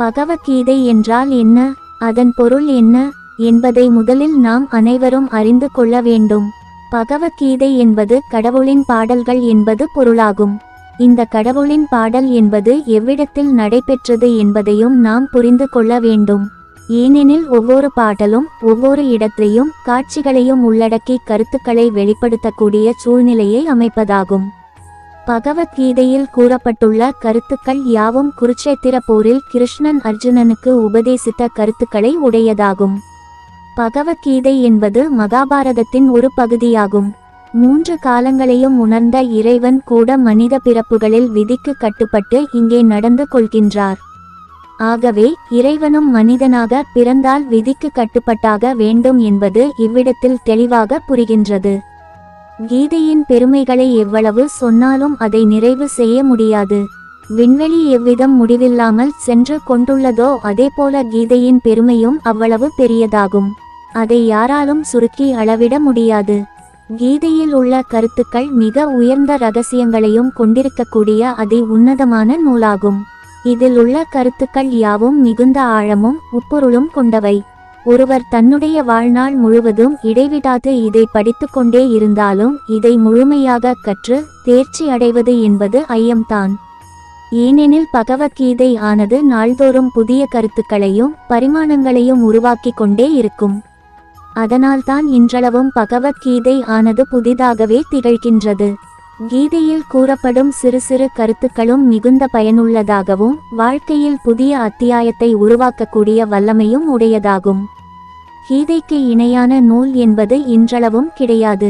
பகவத்கீதை என்றால் என்ன? அதன் பொருள் என்ன? என்பதை முதலில் நாம் அனைவரும் அறிந்து கொள்ள வேண்டும். பகவத்கீதை என்பது கடவுளின் பாடல்கள் என்பது பொருளாகும். இந்த கடவுளின் பாடல் என்பது எவ்விடத்தில் நடைபெற்றது என்பதையும் நாம் புரிந்து கொள்ள வேண்டும். ஏனெனில் ஒவ்வொரு பாடலும் ஒவ்வொரு இடத்தையும் காட்சிகளையும் உள்ளடக்கி கருத்துக்களை வெளிப்படுத்தக்கூடிய சூழ்நிலையை அமைப்பதாகும். பகவத்கீதையில் கூறப்பட்டுள்ள கருத்துக்கள் யாவும் குருச்சேத்திர போரில் கிருஷ்ணன் அர்ஜுனனுக்கு உபதேசித்த கருத்துக்களை உடையதாகும். பகவத்கீதை என்பது மகாபாரதத்தின் ஒரு பகுதியாகும். மூன்று காலங்களையும் உணர்ந்த இறைவன் கூட மனித பிறப்புகளில் விதிக்கு கட்டுப்பட்டு இங்கே நடந்து கொள்கின்றார். ஆகவே இறைவனும் மனிதனாக பிறந்தால் விதிக்கு கட்டுப்பட்டாக வேண்டும் என்பது இவ்விடத்தில் தெளிவாக புரிகின்றது. கீதையின் பெருமைகளை எவ்வளவு சொன்னாலும் அதை நிறைவு செய்ய முடியாது. விண்வெளி எவ்விதம் முடிவில்லாமல் சென்று கொண்டுள்ளதோ அதேபோல கீதையின் பெருமையும் அவ்வளவு பெரியதாகும். அதை யாராலும் சுருக்கி அளவிட முடியாது. கீதையில் உள்ள கருத்துக்கள் மிக உயர்ந்த ரகசியங்களையும் கொண்டிருக்கக்கூடிய அதி உன்னதமான நூலாகும். இதில் உள்ள கருத்துக்கள் யாவும் மிகுந்த ஆழமும் உட்பொருளும் கொண்டவை. ஒருவர் தன்னுடைய வாழ்நாள் முழுவதும் இடைவிடாது இதை படித்துக்கொண்டே இருந்தாலும் இதை முழுமையாக கற்று தேர்ச்சி அடைவது என்பது ஐயம்தான். ஏனெனில் பகவத்கீதை ஆனது நாள்தோறும் புதிய கருத்துக்களையும் பரிமாணங்களையும் உருவாக்கி கொண்டே இருக்கும். அதனால்தான் இன்றளவும் பகவத்கீதை ஆனது புதிதாகவே திகழ்கின்றது. கீதையில் கூறப்படும் சிறு சிறு கருத்துக்களும் மிகுந்த பயனுள்ளதாகவும் வாழ்க்கையில் புதிய அத்தியாயத்தை உருவாக்கக்கூடிய வல்லமையும் உடையதாகும். கீதைக்கு இணையான நூல் என்பது இன்றளவும் கிடையாது.